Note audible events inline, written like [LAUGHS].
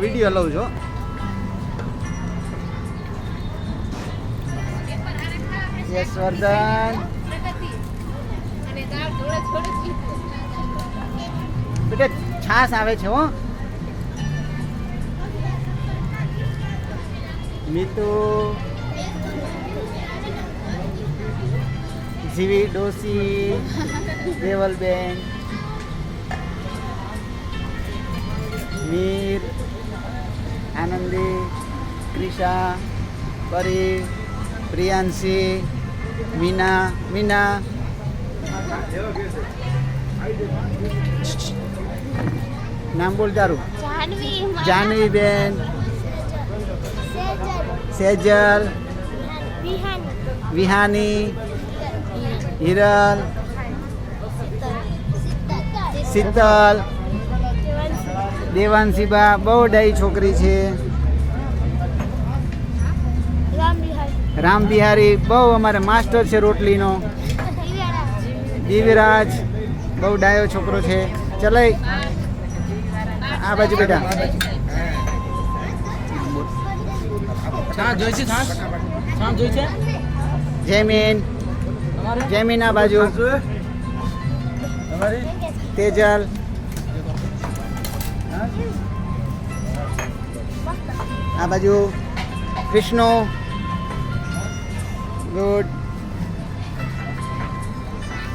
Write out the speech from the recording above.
Video લઉં છું. યશવર્ધન બેટા છાસ આવે છે હો. મીતુ. જીવી ડોસી દેવલબેન [LAUGHS] આનંદી ક્રિશા પરી પ્રિયાંશી મીના મીના. નામ બોલ તારું. જાનવી જાનવી બેન સેજલ. વિહાની. હિરલ. શીતલ દેવાંશીબા બહુ ડાઈ છોકરી છે. રામ બિહારી. બહુ અમારે માસ્ટર છે રોટલીનો. દિવ્યરાજ બહુ ડાયો છોકરો છે. ચલાય. આ બાજુ બેટા. જયમીન જયમીન આ બાજુ. તેજલ. આ બાજુ કૃષ્ણો. ગુડ